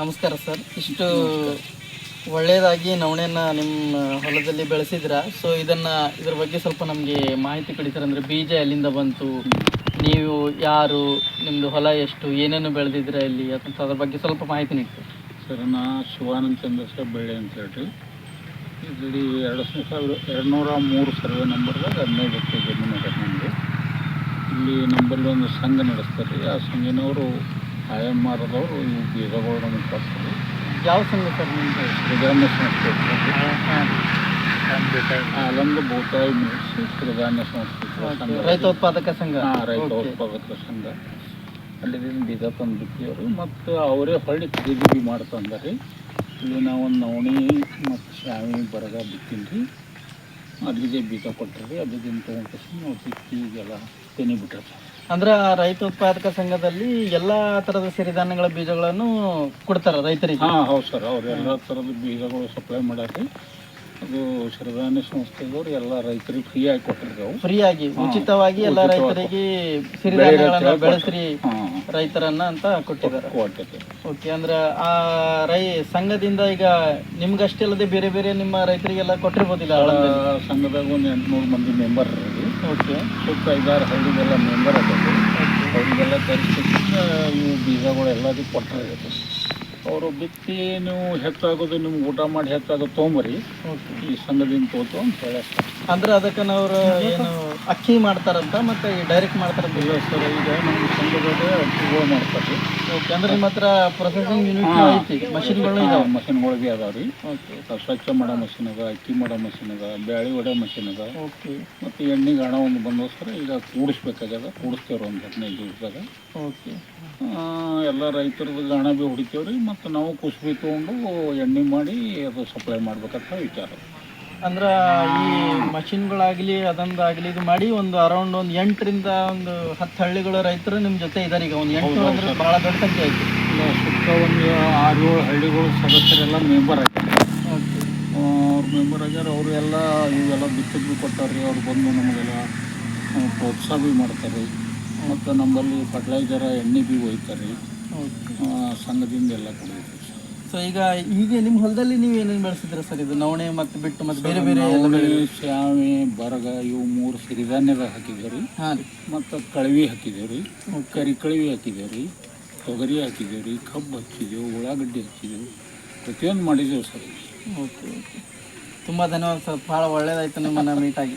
ನಮಸ್ಕಾರ ಸರ್. ಇಷ್ಟು ಒಳ್ಳೆಯದಾಗಿ ನವಣೆಯನ್ನು ನಿಮ್ಮ ಹೊಲದಲ್ಲಿ ಬೆಳೆಸಿದ್ರ? ಸೊ ಇದನ್ನು ಇದ್ರ ಬಗ್ಗೆ ಸ್ವಲ್ಪ ನಮಗೆ ಮಾಹಿತಿ ಕೊಡಿ ಅಂದರೆ ಬೀಜ ಎಲ್ಲಿಂದ ಬಂತು? ನೀವು ಯಾರು? ನಿಮ್ಮದು ಹೊಲ ಎಷ್ಟು? ಏನೇನು ಬೆಳೆದಿದ್ರ ಇಲ್ಲಿ? ಅಂತ ಅದ್ರ ಬಗ್ಗೆ ಸ್ವಲ್ಪ ಮಾಹಿತಿ ನೀಡಿ ಸರ್. ನಾ ಶಿವಾನಂದ ಚಂದ್ರಶೇಖರ್ ಬೆಳೆ ಅಂತ ಹೇಳಿ ಇಲ್ಲಿ ಎರಡು ಸಾವಿರ ಎರಡು ನೂರ ಮೂರು ಸರ್ವೆ ನಂಬರ್ದಾಗ ಹದಿನೈದು ಎಕರೆ ಜಮೀನು ಇಲ್ಲಿ ನಂಬಲ್ಲಿ ಒಂದು ಸಂಘ ನಡೆಸ್ತಾರೆ. ಆ ಸಂಘನವರು ಐ ಎಂ ಆರ್ದವರು ಈ ಬೀಜಗಳು ನಮಗೆ ಯಾವ ಸಂಘ ಸರ್ ನಿಮ್ಮದು ಸಿರಿಧಾನ್ಯ ಸಂಸ್ಥೆ ಅಲ್ಲೊಂದು ಭೂತಾಯಿ ಸಿರಿಧಾನ್ಯ ಸಂಸ್ಥೆ ಐತ್ರಿ ರೈತ ಉತ್ಪಾದಕ ಸಂಘ. ಹಾಂ ರೈತ ಉತ್ಪಾದಕ ಸಂಘ. ಅಲ್ಲಿದಿಂದ ಬೀಜ ತಂದು ಬಿತ್ತಿಯವರು ಮತ್ತು ಅವರೇ ಹೊಳ್ಳಿ ಖರೀದಿ ಮಾಡ್ತಂದಾರೆ ಇಲ್ಲಿ ನಾವು ಒಂದು ನವಣಿ ಮತ್ತು ಶಾವಿ ಬರಗ ಬಿತ್ತೀನಿ ರೀ ಅಲ್ಲಿಗೆ ಬೀಜ ಕೊಟ್ಟರೆ ತೊಗೊಂಡು ನಾವು ಸಿಕ್ಕಿ ಈಗೆಲ್ಲ ತೆನಿ ಬಿಟ್ಟಿರ್ತೀವಿ ಅಂದ್ರೆ ರೈತ ಉತ್ಪಾದಕ ಸಂಘದಲ್ಲಿ ಎಲ್ಲಾ ತರದ ಸಿರಿಧಾನ್ಯಗಳ ಬೀಜಗಳನ್ನು ಕೊಡ್ತಾರ ರೈತರಿಗೆ. ಹಾ ಹೌದು ಸರ್. ಅವ್ರು ಎಲ್ಲ ತರದ ಬೀಜಗಳು ಸಪ್ಲೈ ಮಾಡಿ ಅದು ಸಿರಿಧಾನ್ಯ ಸಂಸ್ಥೆದವ್ರು ಎಲ್ಲ ರೈತರಿಗೆ ಫ್ರೀ ಆಗಿ ಕೊಟ್ಟಿರ್ತಾವೆ. ಫ್ರೀ ಆಗಿ ಉಚಿತವಾಗಿ ಎಲ್ಲ. ರೈತರಿಗೆ ಸಿರಿಧಾನ್ಯಗಳನ್ನು ಬೆಳೆಸ್ರಿ. ಹಾಂ ರೈತರನ್ನ ಅಂತ ಕೊಟ್ಟಿದ್ದಾರೆ. ಓಕೆ ಅಂದ್ರೆ ಆ ರೈ ಸಂಘದಿಂದ ಈಗ ನಿಮ್ಗಷ್ಟೇ ಅಲ್ಲದೆ ಬೇರೆ ಬೇರೆ ನಿಮ್ಮ ರೈತರಿಗೆಲ್ಲ ಕೊಟ್ಟಿರ್ಬೋದಿಲ್ಲ ಸಂಘದಾಗ ಒಂದು ಎಂಟುನೂರು ಮಂದಿ ಮೆಂಬರ್ ರೀ ಓಕೆ ಸುತ್ತ ಐದಾರು ಹಳ್ಳಿಗೆಲ್ಲ ಮೆಂಬರ್ ಅದಾವೆ ಅವರಿಗೆಲ್ಲ ತರಿಸಿ ಇವು ಬೀಜಗಳು ಎಲ್ಲದಕ್ಕೆ ಕೊಟ್ಟರೆ ಅವರು ಬಿತ್ತಿ ನೀವು ಹೆಚ್ಚಾಗೋದು ನಿಮ್ಗೆ ಊಟ ಮಾಡಿ ಹೆಚ್ಚಾಗೋದು ತೊಗೊಂಬರಿ. ಈ ಸಂಘದಿಂದ ತೋತು ಅಂತ ಹೇಳ ಅಂದ್ರೆ ಅದಕ್ಕೆ ನಾವು ಏನು ಅಕ್ಕಿ ಮಾಡ್ತಾರಂತ ಮತ್ತೆ ಡೈರೆಕ್ಟ್ ಮಾಡ್ತಾರಂತ? ಇಲ್ಲ ಸರ್ ಈಗ ನಮ್ಮ ಅಕ್ಕಿ ಅಕ್ಕಿಗಳು ಮಾಡ್ತಾರೆ. ಓಕೆ ಅಂದ್ರೆ ನಿಮ್ಮ ಹತ್ರ ಪ್ರೊಸೆಸಿಂಗ್ ಯೂನಿಟ್. ಐತಿ ಮಷಿನ್ಗಳು ಇದಾವೆ ಮಷಿನ್ಗಳು ಭೀ ಅದಾವ ರೀ. ಓಕೆ ಸ್ವಚ್ಛ ಮಾಡೋ ಮಷಿನ್ ಅದ ಅಕ್ಕಿ ಮಾಡೋ ಮಷಿನ್ ಅದ ಬ್ಯಾಳಿ ಹೊಡೆ ಮಷಿನ್ ಅದ. ಓಕೆ ಮತ್ತು ಎಣ್ಣೆ ಗಾಣ ಒಂದು ಬಂದವು ಸರ್ ಈಗ ಕೂಡಿಸ್ಬೇಕಾಗ್ಯದ ಕೂಡಿಸ್ತೇವ್ರಿ ಒಂದು ಹದಿನೈದು ದಿವಸದಾಗ. ಓಕೆ ಎಲ್ಲ ರೈತರದ್ದು ಗಾಣ ಬಿ ಹೊಡಿತೇವ್ರಿ ಮತ್ತು ನಾವು ಕುಸ್ಬಿ ತೊಗೊಂಡು ಎಣ್ಣೆ ಮಾಡಿ ಅದು ಸಪ್ಲೈ ಮಾಡ್ಬೇಕಂತ ವಿಚಾರ. ಅಂದ್ರ ಈ ಮಷಿನ್ಗಳಾಗಲಿ ಅದೊಂದಾಗಲಿ ಇದು ಮಾಡಿ ಒಂದು ಅರೌಂಡ್ ಒಂದು ಎಂಟರಿಂದ ಒಂದು ಹತ್ತು ಹಳ್ಳಿಗಳ ರೈತರು ನಿಮ್ಮ ಜೊತೆ ಇದ್ದಾರೆ ಈಗ ಒಂದು ಎಂಟು ಅಂದ್ರೆ ಭಾಳ ಬಹಳ ದೊಡ್ಡ ಸಂಖ್ಯೆ ಐತಿ. ಇಲ್ಲ ಸುತ್ತ ಒಂದು ಆರು ಏಳು ಹಳ್ಳಿಗಳು ಸದಸ್ಯರೆಲ್ಲ ಮೆಂಬರ್ ಆಗ್ತಾರೆ ಅವ್ರ ಮೆಂಬರ್ ಆಗ್ಯಾರ ಅವರು ಎಲ್ಲ ಇವೆಲ್ಲ ಬಿತ್ತಕ್ಕೆ ಕೊಟ್ಟಾರೆ ರೀ ಅವ್ರು ಬಂದು ನಮಗೆಲ್ಲ ಪ್ರೋತ್ಸಾಹ ಭೀ ಮಾಡ್ತಾರೆ ಮತ್ತು ನಮ್ಮಲ್ಲಿ ಫರ್ಟಿಲೈಸರ ಎಣ್ಣೆ ಭೀ ಒಯ್ತಾರೆ ಸಂಘದಿಂದ ಎಲ್ಲ ಕೊಡಬೇಕು ಸೊ ಈಗ ಈಗ ನಿಮ್ಮ ಹೊಲದಲ್ಲಿ ನೀವು ಏನೇನು ಬೆಳೆಸಿದ್ರೆ ಸರ್? ಇದು ನವಣೆ ಮತ್ತು ಬಿಟ್ಟು ಮತ್ತು ಬೇರೆ ಬೇರೆ ಎಲ್ಲ ಬೆಳೆ ಬರಗ ಇವು ಮೂರು ಸಿರಿಧಾನ್ಯದಾಗ ಹಾಕಿದ್ದೇವೆ ರೀ. ಹಾಂ ರೀ. ಮತ್ತು ಕಳವಿ ಹಾಕಿದ್ದೇವೆ ರೀ. ಕರಿ ಕಳವಿ ಹಾಕಿದ್ದೇವೆ ರೀ. ತೊಗರಿ ಹಾಕಿದ್ದೇವೆ ರೀ. ಕಬ್ಬು ಹಚ್ಚಿದೆವು ಉಳ್ಳಾಗಡ್ಡಿ ಹಚ್ಚಿದೆವು ಪ್ರತಿಯೊಂದು ಮಾಡಿದ್ದೇವೆ ಸರ್. Okay okay. ತುಂಬ ಧನ್ಯವಾದ ಸರ್. ಭಾಳ ಒಳ್ಳೇದಾಯ್ತು ನಿಮ್ಮನ್ನು ಮೀಟ್ ಆಗಿ.